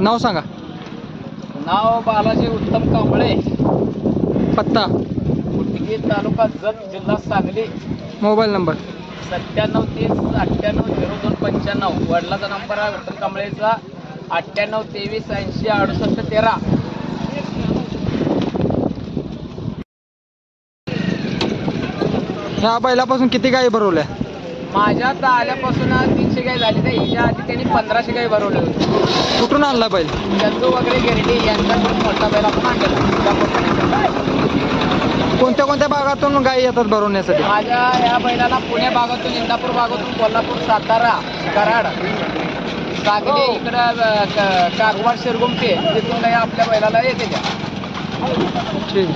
नाव सांगा. नाव बालाजी उत्तम कांबळे. पत्ता. कुटगी तालुका जत जिल्हा सांगली. Mobile number. सत्त्याण्णव तीस अठ्ठ्याण्णव झिरो दोन पंच्याण्णव. वडिलाचा नंबर आहे उत्तम कांबळेचा. अठ्ठ्याण्णव तेवीस ऐंशी अडुसष्ट तेरा. ह्या बैलापासून किती गायी भरवल्या? माझ्या आल्यापासून तीनशे गाय झाली तर ह्याच्या आधी त्यांनी पंधराशे गाय भरवले होते. कुठून आणला बैल? चंदू वगैरे गिरडी यांच्याकडून मोठा बैल आपण आणलेला. कोणत्या कोणत्या भागातून गायी येतात भरवण्यासाठी? माझ्या या बैलाला पुणे भागातून इंदापूर भागातून कोल्हापूर सातारा कराड सांगली इकडं अं, क- कागवाड शिरगुमटे तिथून काही आपल्या बैलाला येते त्या ठीक